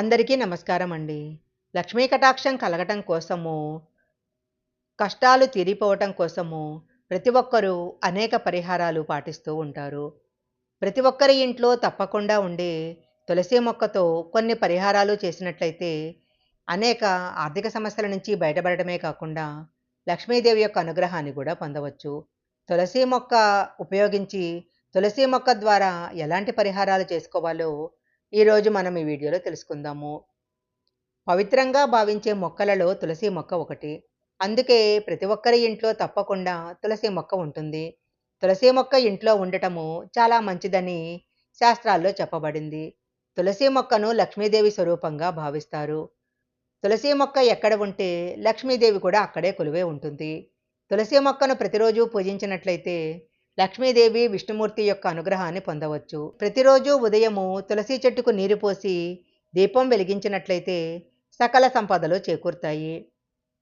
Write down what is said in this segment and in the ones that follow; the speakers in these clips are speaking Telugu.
అందరికీ నమస్కారం అండి. లక్ష్మీ కటాక్షం కలగటం కోసము కష్టాలు తీరిపోవటం కోసము ప్రతి ఒక్కరూ అనేక పరిహారాలు పాటిస్తూ ఉంటారు. ప్రతి ఒక్కరి ఇంట్లో తప్పకుండా ఉండే తులసి మొక్కతో కొన్ని పరిహారాలు చేసినట్లయితే అనేక ఆర్థిక సమస్యల నుంచి బయటపడటమే కాకుండా లక్ష్మీదేవి యొక్క అనుగ్రహాన్ని కూడా పొందవచ్చు. తులసి మొక్క ఉపయోగించి తులసి మొక్క ద్వారా ఎలాంటి పరిహారాలు చేసుకోవాలో ఈరోజు మనం ఈ వీడియోలో తెలుసుకుందాము. పవిత్రంగా భావించే మొక్కలలో తులసి మొక్క ఒకటి. అందుకే ప్రతి ఒక్కరి ఇంట్లో తప్పకుండా తులసి మొక్క ఉంటుంది. తులసి మొక్క ఇంట్లో ఉండటము చాలా మంచిదని శాస్త్రాల్లో చెప్పబడింది. తులసి మొక్కను లక్ష్మీదేవి స్వరూపంగా భావిస్తారు. తులసి మొక్క ఎక్కడ ఉంటే లక్ష్మీదేవి కూడా అక్కడే కొలువే ఉంటుంది. తులసి మొక్కను ప్రతిరోజు పూజించినట్లయితే లక్ష్మీదేవి విష్ణుమూర్తి యొక్క అనుగ్రహాన్ని పొందవచ్చు. ప్రతిరోజు ఉదయము తులసి చెట్టుకు నీరు పోసి దీపం వెలిగించినట్లయితే సకల సంపదలు చేకూరుతాయి.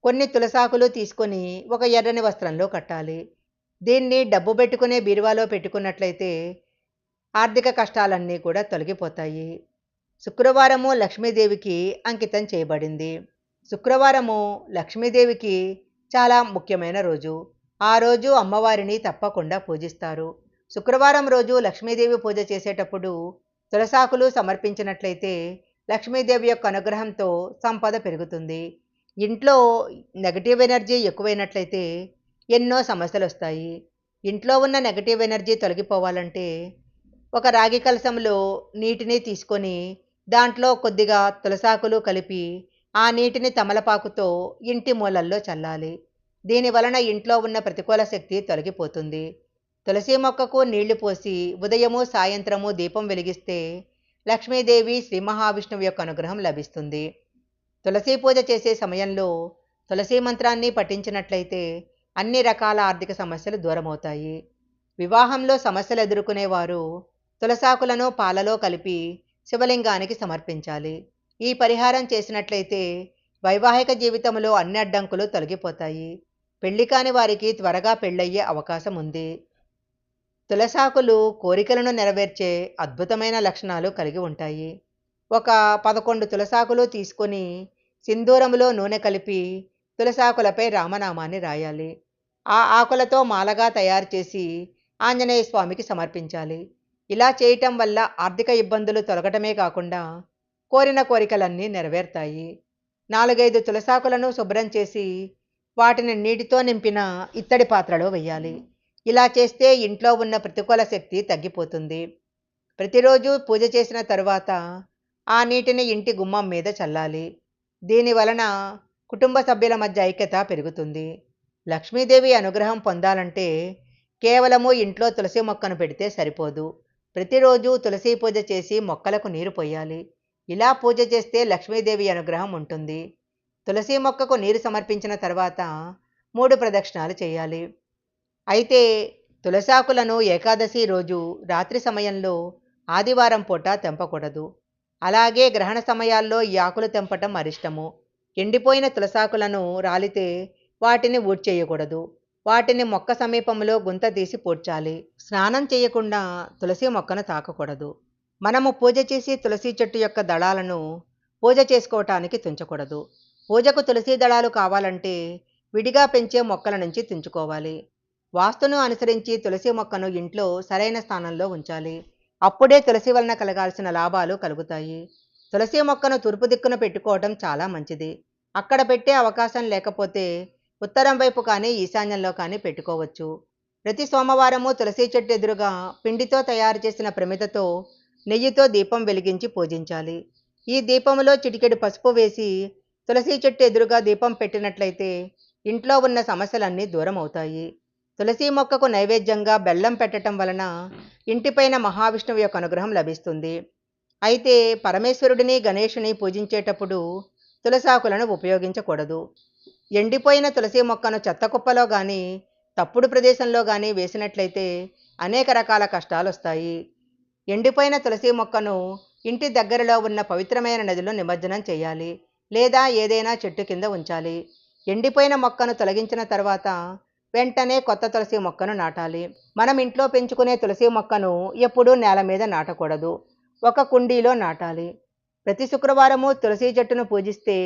కొన్ని తులసాకులు తీసుకొని ఒక ఎర్రని వస్త్రంలో కట్టాలి. దీన్ని డబ్బు పెట్టుకునే బీరువాలో పెట్టుకున్నట్లయితే ఆర్థిక కష్టాలన్నీ కూడా తొలగిపోతాయి. శుక్రవారము లక్ష్మీదేవికి అంకితం చేయబడింది. శుక్రవారము లక్ష్మీదేవికి చాలా ముఖ్యమైన రోజు. ఆ రోజు అమ్మవారిని తప్పకుండా పూజిస్తారు. శుక్రవారం రోజు లక్ష్మీదేవి పూజ చేసేటప్పుడు తులసాకులు సమర్పించినట్లయితే లక్ష్మీదేవి యొక్క అనుగ్రహంతో సంపద పెరుగుతుంది. ఇంట్లో నెగటివ్ ఎనర్జీ ఎక్కువైనట్లయితే ఎన్నో సమస్యలు వస్తాయి ఇంట్లో ఉన్న నెగటివ్ ఎనర్జీ తొలగిపోవాలంటే ఒక రాగి కలసంలో నీటిని తీసుకొని దాంట్లో కొద్దిగా తులసాకులు కలిపి ఆ నీటిని తమలపాకుతో ఇంటి మూలల్లో చల్లాలి. దీని వలన ఇంట్లో ఉన్న ప్రతికూల శక్తి తొలగిపోతుంది. తులసి మొక్కకు నీళ్ళు పోసి ఉదయము సాయంత్రము దీపం వెలిగిస్తే లక్ష్మీదేవి శ్రీ మహావిష్ణువు యొక్క అనుగ్రహం లభిస్తుంది. తులసి పూజ చేసే సమయంలో తులసి మంత్రాన్ని పఠించినట్లయితే అన్ని రకాల ఆర్థిక సమస్యలు దూరమవుతాయి. వివాహంలో సమస్యలు ఎదుర్కొనేవారు తులసాకులను పాలలో కలిపి శివలింగానికి సమర్పించాలి. ఈ పరిహారం చేసినట్లయితే వైవాహిక జీవితంలో అన్ని అడ్డంకులు తొలగిపోతాయి. పెళ్ళి కాని వారికి త్వరగా పెళ్ళయ్యే అవకాశం ఉంది. తులసాకులు కోరికలను నెరవేర్చే అద్భుతమైన లక్షణాలు కలిగి ఉంటాయి. ఒక పదకొండు తులసాకులు తీసుకొని సింధూరములో నూనె కలిపి తులసాకులపై రామనామాన్ని రాయాలి. ఆ ఆకులతో మాలగా తయారు చేసి ఆంజనేయ స్వామికి సమర్పించాలి. ఇలా చేయటం వల్ల ఆర్థిక ఇబ్బందులు తొలగటమే కాకుండా కోరిన కోరికలన్నీ నెరవేరుతాయి. నాలుగైదు తులసాకులను శుభ్రం చేసి వాటిని నీటితో నింపిన ఇత్తడి పాత్రలో వేయాలి ఇలా చేస్తే ఇంట్లో ఉన్న ప్రతికూల శక్తి తగ్గిపోతుంది. ప్రతిరోజు పూజ చేసిన తరువాత ఆ నీటిని ఇంటి గుమ్మం మీద చల్లాలి. దీని వలన కుటుంబ సభ్యుల మధ్య ఐక్యత పెరుగుతుంది. లక్ష్మీదేవి అనుగ్రహం పొందాలంటే కేవలము ఇంట్లో తులసి మొక్కను పెడితే సరిపోదు. ప్రతిరోజు తులసి పూజ చేసి మొక్కలకు నీరు పోయాలి. ఇలా పూజ చేస్తే లక్ష్మీదేవి అనుగ్రహం ఉంటుంది. తులసి మొక్కకు నీరు సమర్పించిన తర్వాత మూడు ప్రదక్షిణాలు చేయాలి. అయితే తులసాకులను ఏకాదశి రోజు రాత్రి సమయంలో ఆదివారం పూట తెంపకూడదు. అలాగే గ్రహణ సమయాల్లో ఈ ఆకులు తెంపటం అరిష్టము. ఎండిపోయిన తులసాకులను రాలితే వాటిని ఊడ్చేయకూడదు వాటిని మొక్క సమీపంలో గుంత తీసి పూడ్చాలి. స్నానం చేయకుండా తులసి మొక్కను తాకకూడదు. మనము పూజ చేసి తులసి చెట్టు యొక్క దళాలను పూజ చేసుకోవటానికి తుంచకూడదు. పూజకు తులసి దళాలు కావాలంటే విడిగా పెంచే మొక్కల నుంచి తుంచుకోవాలి. వాస్తును అనుసరించి తులసి మొక్కను ఇంట్లో సరైన స్థానంలో ఉంచాలి. అప్పుడే తులసి వలన కలగాల్సిన లాభాలు కలుగుతాయి. తులసి మొక్కను తూర్పు దిక్కున పెట్టుకోవడం చాలా మంచిది. అక్కడ పెట్టే అవకాశం లేకపోతే ఉత్తరం వైపు కానీ ఈశాన్యంలో కానీ పెట్టుకోవచ్చు. ప్రతి సోమవారము తులసి చెట్టు ఎదురుగా పిండితో తయారు చేసిన ప్రమిదతో నెయ్యితో దీపం వెలిగించి పూజించాలి. ఈ దీపంలో చిటికెడు పసుపు వేసి తులసి చెట్టు ఎదురుగా దీపం పెట్టినట్లయితే ఇంట్లో ఉన్న సమస్యలన్నీ దూరం అవుతాయి. తులసి మొక్కకు నైవేద్యంగా బెల్లం పెట్టడం వలన ఇంటిపైన మహావిష్ణువు యొక్క అనుగ్రహం లభిస్తుంది. అయితే పరమేశ్వరుడిని గణేషుని పూజించేటప్పుడు తులసాకులను ఉపయోగించకూడదు. ఎండిపోయిన తులసి మొక్కను చెత్త కుప్పలో కానీ తప్పుడు ప్రదేశంలో కానీ వేసినట్లయితే అనేక రకాల కష్టాలు వస్తాయి ఎండిపోయిన తులసి మొక్కను ఇంటి దగ్గరలో ఉన్న పవిత్రమైన నదిలో నిమజ్జనం చేయాలి. లేదా ఏదైనా చెట్టు కింద ఉంచాలి. ఎండిపోయిన మొక్కను తొలగించిన తర్వాత వెంటనే కొత్త తులసి మొక్కను నాటాలి. మనం ఇంట్లో పెంచుకునే తులసి మొక్కను ఎప్పుడూ నేల మీద నాటకూడదు. ఒక కుండీలో నాటాలి. ప్రతి శుక్రవారము తులసి చెట్టును పూజిస్తే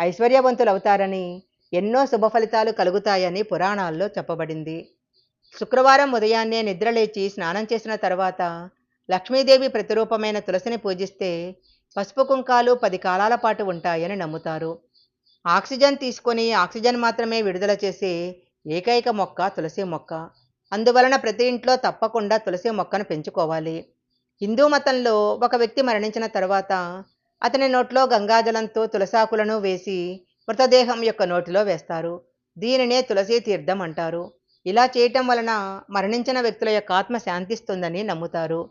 ఐశ్వర్యవంతులవుతారని ఎన్నో శుభ ఫలితాలు కలుగుతాయని పురాణాల్లో చెప్పబడింది. శుక్రవారం ఉదయాన్నే నిద్రలేచి స్నానం చేసిన తర్వాత లక్ష్మీదేవి ప్రతిరూపమైన తులసిని పూజిస్తే పసుపు కుంకాలు పది కాలాల పాటు ఉంటాయని నమ్ముతారు. ఆక్సిజన్ తీసుకొని ఆక్సిజన్ మాత్రమే విడుదల చేసే ఏకైక మొక్క తులసి మొక్క. అందువలన ప్రతి ఇంట్లో తప్పకుండా తులసి మొక్కను పెంచుకోవాలి. హిందూ మతంలో ఒక వ్యక్తి మరణించిన తర్వాత అతని నోట్లో గంగాజలంతో తులసాకులను వేసి మృతదేహం యొక్క నోటిలో వేస్తారు. దీనినే తులసి తీర్థం అంటారు. ఇలా చేయటం వలన మరణించిన వ్యక్తుల యొక్క ఆత్మ శాంతిస్తుందని నమ్ముతారు.